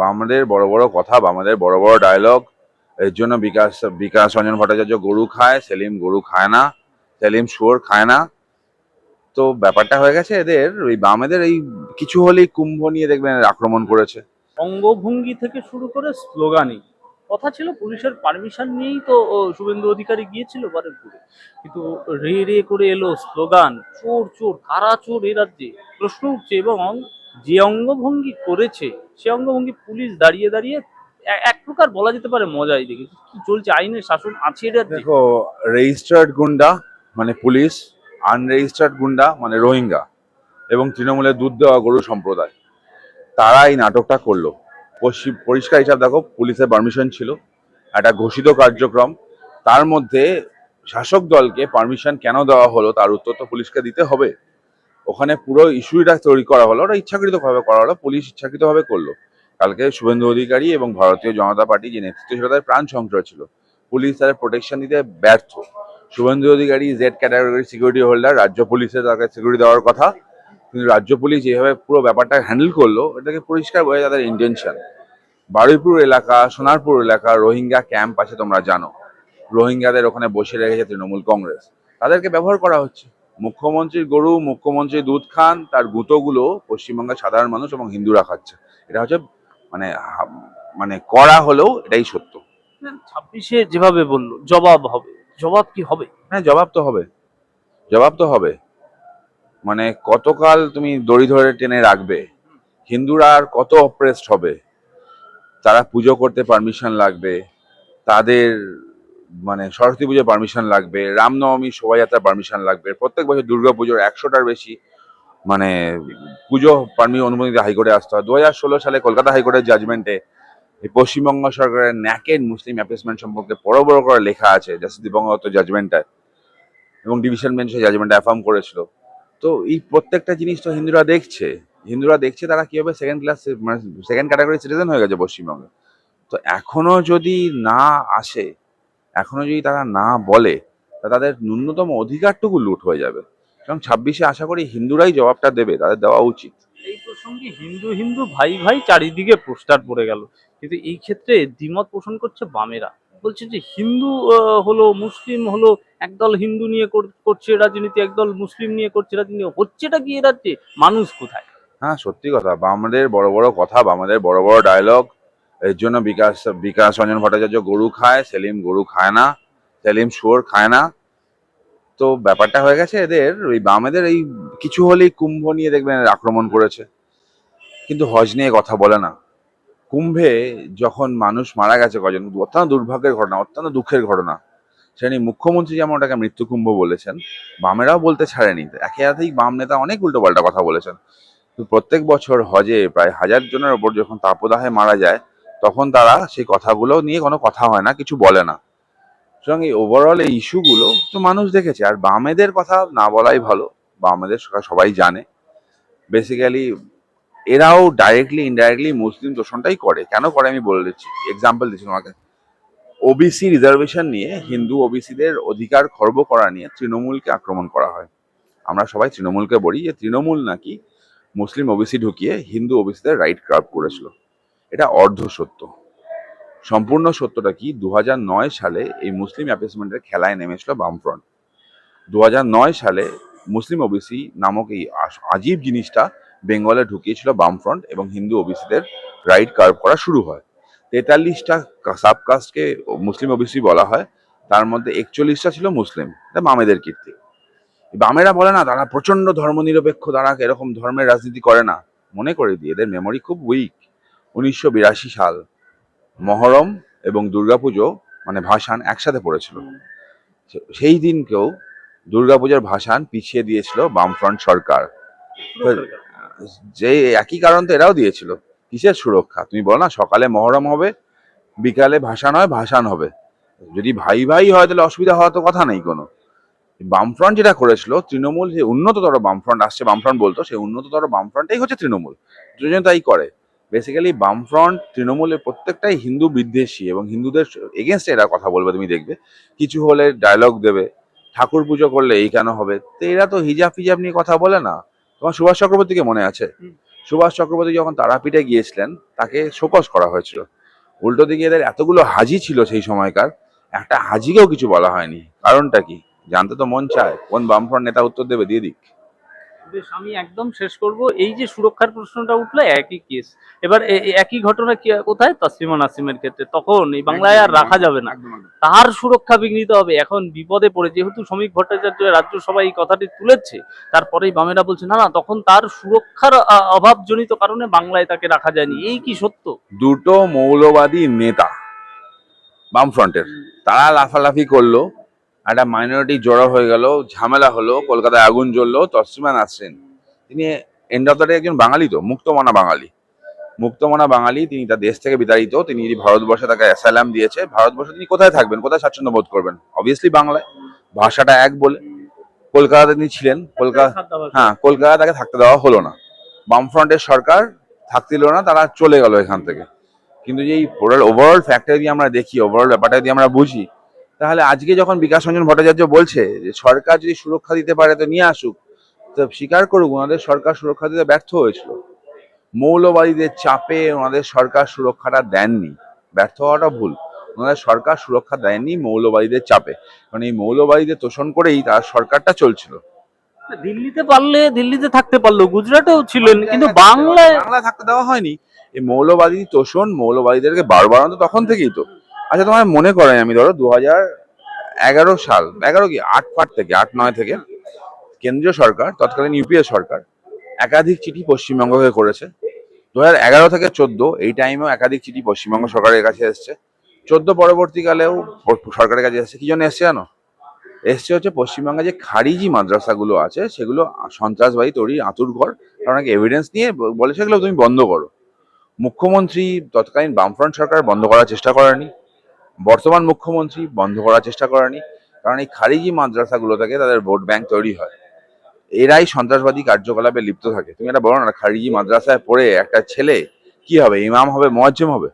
বামদের বড় বড় কথা, বামদের বড় বড় ডায়লগ এর জন্য বিকাশ বিকাশ রঞ্জন ভট্টাচার্য গরু খায়, সেলিম গরু খায় না, সেলিম শুয়োর খায় না। তো ব্যাপারটা হয়ে গেছে এদের, ওই বামেদের এই কিছু হলেই কুম্ভ নিয়ে দেখবেন আক্রমণ করেছে। অঙ্গভঙ্গি থেকে শুরু করে স্লোগানই। কথা ছিল পুলিশের পারমিশন নিয়েই তো শুভেন্দু অধিকারী গিয়েছিল বারেরপুরে কিন্তু রে রে করে এলো স্লোগান, চোর চোর, কারা চোর এ রাজ্যে? প্রশ্ন উঠছে এবং যে অঙ্গভঙ্গি করেছে, সে অঙ্গভঙ্গি পুলিশ দাঁড়িয়ে দাঁড়িয়ে এক প্রকার বলা যেতে পারে মজাই দেখে কি চলছে? আইনের শাসন আছে এ রাজ্যে দেখো রেজিস্টার্ড গুন্ডা মানে পুলিশ আনরেজিস্টার্ড গুন্ডা মানে রোহিঙ্গা এবং তৃণমূলের দুধ দেওয়া গরু সম্প্রদায়, তারা এই নাটকটা করল। পশ্চিম পরিষ্কার হিসাব দেখো, পুলিশের পারমিশন ছিল, একটা ঘোষিত কার্যক্রম। তার মধ্যে শাসক দলকে পারমিশন কেন দেওয়া হলো, তার উত্তর তো পুলিশকে দিতে হবে। পুরো ইস্যুটা তৈরি করা হলো, ওটা ইচ্ছাকৃতভাবে করা হলো, পুলিশ ইচ্ছাকৃতভাবে করল। কালকে শুভেন্দু অধিকারী এবং ভারতীয় জনতা পার্টি যে নেতৃত্ব ছিল, তাদের প্রাণ সংশয় ছিল। পুলিশ তাদের প্রোটেকশন দিতে ব্যর্থ। Suvendu Adhikari Z category security holder রাজ্য পুলিশের তাকে সিকিউরিটি দেওয়ার কথা। কিন্তু রাজ্য পুলিশ যেভাবে পুরো ব্যাপারটা হ্যান্ডেল করল, এটাকে পরিষ্কার বোঝা তাদের ইন্টেনশন বারুইপুর এলাকা, সোনারপুর এলাকা, রোহিঙ্গা ক্যাম্প আছে, তোমরা জানো। রোহিঙ্গাদের ওখানে বসে রেখেছে তৃণমূল কংগ্রেস। তাদেরকে ব্যবহার করা হচ্ছে। মুখ্যমন্ত্রীর গরু মুখ্যমন্ত্রীর দুধ খান তার গুঁতোগুলো পশ্চিমবঙ্গের সাধারণ মানুষ এবং হিন্দুরা খাচ্ছে। এটা হচ্ছে মানে মানে করা হলেও এটাই সত্য। ছাব্বিশে যেভাবে বলল জবাব হবে। জবাব কি হবে? হ্যাঁ জবাব তো হবে। জবাব তো হবে। মানে কতকাল তুমি দড়ি ধরে টেনে রাখবে? হিন্দুরা আর কত অপ্রেসড হবে? তারা পুজো করতে পারমিশন লাগবে। তাদের মানে সরস্বতী পুজোর পারমিশন লাগবে রামনবমী শোভাযাত্রার পারমিশন লাগবে, প্রত্যেক বছর দুর্গা পুজোর একশোটার বেশি মানে পুজো পারমি অনুমতি হাইকোর্টে আসতে হয়। দু হাজার ষোলো সালে কলকাতা হাইকোর্টের জাজমেন্টে এই পশ্চিমবঙ্গ সরকারের ন্যাকেড মুসলিম অ্যাপেসমেন্ট সম্পর্কে বড় বড় করে লেখা আছে জাস্টিস দীপঙ্কর জাজমেন্টটায় এবং ডিভিশন বেঞ্চ সেই জাজমেন্ট অ্যাফার্ম করেছিল। তো এই প্রত্যেকটা জিনিস তো হিন্দুরা দেখছে হিন্দুরা দেখছে তারা কীভাবে সেকেন্ড ক্লাস মানে সেকেন্ড ক্যাটাগরি সিটিজেন হয়ে গেছে পশ্চিমবঙ্গে। তো এখনও যদি না আসে এখনও যদি তারা না বলে তা তাদের ন্যূনতম অধিকারটুকু লুট হয়ে যাবে। এবং ছাব্বিশে আশা করি হিন্দুরাই জবাবটা দেবে তাদের দেওয়া উচিত। এই প্রসঙ্গে হিন্দু হিন্দু ভাই ভাই চারিদিকে পোস্টার পড়ে গেল। কিন্তু এই ক্ষেত্রে দ্বিমত পোষণ করছে বামেরা। বলছে যে হিন্দু হলো মুসলিম হলো একদল হিন্দু নিয়ে কর- করছে রাজনীতি একদল মুসলিম নিয়ে করছে রাজনীতি। হচ্ছেটা কি এ রাজ্যে? মানুষ কোথায়? হ্যাঁ সত্যি কথা। বামাদের বড় বড় কথা বামাদের বড় বড় ডায়লগ এর জন্য বিকাশ বিকাশ রঞ্জন ভট্টাচার্য গরু খায়, সেলিম গরু খায় না, সেলিম শুয়োর খায় না। তো ব্যাপারটা হয়ে গেছে এদের ওই বামেদের এই কিছু হলেই কুম্ভ নিয়ে দেখবেন আক্রমণ করেছে। কিন্তু হজ নিয়ে কথা বলে না। কুম্ভে যখন মানুষ মারা গেছে কজন, অত্যন্ত দুর্ভাগ্যের ঘটনা, অত্যন্ত দুঃখের ঘটনা। সেটা মুখ্যমন্ত্রী যেমন ওটাকে মৃত্যু কুম্ভ বলেছেন, বামেরাও বলতে ছাড়েনি। একে একেই বাম নেতা অনেক উল্টোপাল্টা কথা বলেছেন। প্রত্যেক বছর হজে প্রায় হাজার জনের ওপর যখন তাপদাহে মারা যায় তখন তারা সেই কথাগুলো নিয়ে কোনো কথা হয় না, কিছু বলে না। সুতরাং এই ওভারঅল এই ইস্যুগুলো তো মানুষ দেখেছে, আর বামেদের কথা না বলাই ভালো, বামেদের সবাই জানে। বেসিক্যালি এরাও ডাইরেক্টলি ইনডাইরেক্টলি মুসলিম দোষণটাই করে। কেন করে আমি বলে দিচ্ছি এক্সাম্পল দিচ্ছি তোমাকে। ওবিসি রিজার্ভেশন নিয়ে হিন্দু ওবিসিদের অধিকার খর্ব করা নিয়ে তৃণমূলকে আক্রমণ করা হয়। আমরা সবাই তৃণমূলকে বলি, যে তৃণমূল নাকি মুসলিম ওবিসি ঢুকিয়ে হিন্দু ওবিসিদের রাইট ক্রাব করেছিল। এটা অর্ধ সত্য। সম্পূর্ণ সত্যটা কি? দু সালে এই মুসলিম অ্যাপেসমেন্টের খেলায় নেমেছিল বামফ্রন্ট। দু সালে মুসলিম ওবিসি নামক এই আজীব জিনিসটা বেঙ্গলে ঢুকিয়েছিল বামফ্রন্ট এবং হিন্দু ওবিসিদের রাইট কার্ভ করা শুরু হয়। তেতাল্লিশটা সাবকাস্টকে মুসলিম ওবিসি বলা হয়। তার মধ্যে একচল্লিশটা ছিল মুসলিম। এটা মামেদের কীর্তি। বামেরা বলে না, তারা প্রচণ্ড ধর্মনিরপেক্ষ, তারা এরকম ধর্মের রাজনীতি করে না। মনে করে দিয়ে এদের মেমোরি খুব উইক উনিশশো বিরাশি সাল মহরম এবং দুর্গাপুজো মানে ভাসান একসাথে পড়েছিল। সেই দিনকেও দুর্গাপূজার ভাসান পিছিয়ে দিয়েছিল বামফ্রন্ট সরকার। যে একই কারণ তো এরাও দিয়েছিল। কিসের সুরক্ষা? তুমি বলো না সকালে মহরম হবে বিকালে ভাসান হয় ভাসান হবে। যদি ভাই ভাই হয় তাহলে অসুবিধা হওয়ার তো কথা নেই কোনো। বামফ্রন্ট যেটা করেছিল তৃণমূল যে উন্নততর বামফ্রন্ট আসছে বামফ্রন্ট বলতো সেই উন্নততর বামফ্রন্টটাই হচ্ছে তৃণমূল। দুজন তাই করে। বেসিক্যালি বামফ্রন্ট তৃণমূলের প্রত্যেকটাই হিন্দু বিদ্বেষী এবং হিন্দুদের এগেনস্টে এরা কথা বলবে তুমি দেখবে। কিছু হলে ডায়লগ দেবে ঠাকুর পুজো করলে এই কেন হবে? তো এরা তো হিজাব ফিজাব নিয়ে কথা বলে না। তোমার সুভাষ চক্রবর্তীকে মনে আছে? সুভাষ চক্রবর্তী যখন তারাপীঠে গিয়েছিলেন তাকে শোকস করা হয়েছিল। উল্টো দিকে এদের এতগুলো হাজি ছিল সেই সময়কার একটা হাজিকেও কিছু বলা হয়নি। কারণটা কি? জানতে তো মন চায়। কোন বামফ্রন্ট নেতা উত্তর দেবে? দিয়ে দিক। বেশ আমি একদম শেষ করব। এই যে সুরক্ষার প্রশ্নটা উঠল একই কেস এবার একই ঘটনা কি কোথায়? তাসলিমা নাসিমের ক্ষেত্রে। তখন এই বাংলায় আর রাখা যাবে না। তার সুরক্ষা বিঘ্নিত হবে। এখন বিপদে পড়ে যেহেতু শ্রমিক ভট্টাচার্য রাজ্যসভায় এই কথাটি তুলেছে তারপরেই বামেরা বলছে না না তখন তার সুরক্ষার অভাবজনিত কারণে বাংলায় তাকে রাখা যায়নি। এই কি সত্য? দুটো মৌলবাদী নেতা বামফ্রন্টের তারা লাফালাফি করল। একটা মাইনরিটি জড়ো হয়ে গেল ঝামেলা হলো কলকাতায় আগুন জ্বললো তসলিমা নাসরিন। তিনি এন্ড অফ দ্য ডে একজন বাঙালি তো মুক্তমনা বাঙালি। মুক্তমনা বাঙালি তিনি তার দেশ থেকে বিতাড়িত তিনি যদি ভারতবর্ষে তাকে অ্যাসাইলাম দিয়েছে ভারতবর্ষে তিনি কোথায় থাকবেন কোথায় স্বাচ্ছন্দ্য বোধ করবেন? অবভিয়াসলি বাংলায়। ভাষাটা এক বলে। কলকাতাতে তিনি ছিলেন কলকাতা হ্যাঁ কলকাতা তাকে থাকতে দেওয়া হলো না। বামফ্রন্টের সরকার থাকতে দিল না তারা চলে গেল এখান থেকে। কিন্তু যে ওভারঅল ফ্যাক্টর যদি আমরা দেখি ওভারঅল ব্যাপারটা যদি আমরা বুঝি তাহলে আজকে যখন বিকাশ রঞ্জন ভট্টাচার্য বলছে যে সরকার যদি সুরক্ষা দিতে পারে তো নিয়ে আসুক তো স্বীকার করুক ওনাদের সরকার সুরক্ষা দিতে ব্যর্থ হয়েছিল। মৌলবাদীদের চাপে ওনাদের সরকার সুরক্ষাটা দেননি ব্যর্থ হওয়াটা ভুল। ওনাদের সরকার সুরক্ষা দেয়নি মৌলবাদীদের চাপে। কারণ এই মৌলবাদীদের তোষণ করেই তার সরকারটা চলছিল। দিল্লিতে পারলে দিল্লিতে থাকতে পারল গুজরাটেও ছিলেন কিন্তু বাংলায় বাংলা থাকতে দেওয়া হয়নি। এই মৌলবাদী তোষণ মৌলবাদীদেরকে বারবার তখন থেকেই তো। আচ্ছা তোমার মনে করেন আমি ধরো দু হাজার এগারো সাল, এগারো কি, আট ফাট থেকে, আট নয় থেকে কেন্দ্রীয় সরকার, তৎকালীন ইউপিএ সরকার একাধিক চিঠি পশ্চিমবঙ্গকে করেছে। দু হাজার এগারো থেকে চোদ্দ, এই টাইমেও একাধিক চিঠি পশ্চিমবঙ্গ সরকারের কাছে এসছে। চোদ্দ পরবর্তীকালেও সরকারের কাছে এসছে। কি জন্য এসছে জানো? এসছে হচ্ছে পশ্চিমবঙ্গে যে খারিজি মাদ্রাসাগুলো আছে, সেগুলো সন্ত্রাসবাদী তৈরি আতুর ঘর কারণ এভিডেন্স নিয়ে বলে সেগুলো তুমি বন্ধ করো। মুখ্যমন্ত্রী তৎকালীন বামফ্রন্ট সরকার বন্ধ করার চেষ্টা করেনি। বর্তমান মুখ্যমন্ত্রী বন্ধ করার চেষ্টা করেনি, কারণ এই খারিজি মাদ্রাসাগুলো থেকে তাদের ভোট ব্যাংক তৈরি হয়। এরাই সন্ত্রাসবাদী কার্যকলাপে লিপ্ত থাকে। তুমি এটা বলো না খারিজি মাদ্রাসায় পড়ে একটা ছেলে কি হবে, ইমাম হবে, মোয়াজ্জেম হবে?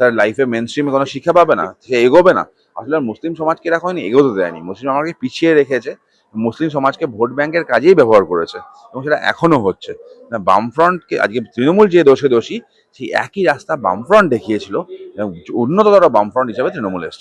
তার লাইফে মেন স্ট্রিমে কোনো শিক্ষা পাবে না, সে এগোবে না। আসলে মুসলিম সমাজকে এরা কখনো এগোতে দেয়নি? মুসলিম আমাকে পিছিয়ে রেখেছে। মুসলিম সমাজকে ভোট ব্যাংকের কাজেই ব্যবহার করেছে এবং সেটা এখনও হচ্ছে। বামফ্রন্টকে আজকে তৃণমূল যে দোষে দোষী, সেই একই রাস্তা বামফ্রন্ট দেখিয়েছিল উন্নততর বামফ্রন্ট হিসাবে তৃণমূল এসছে।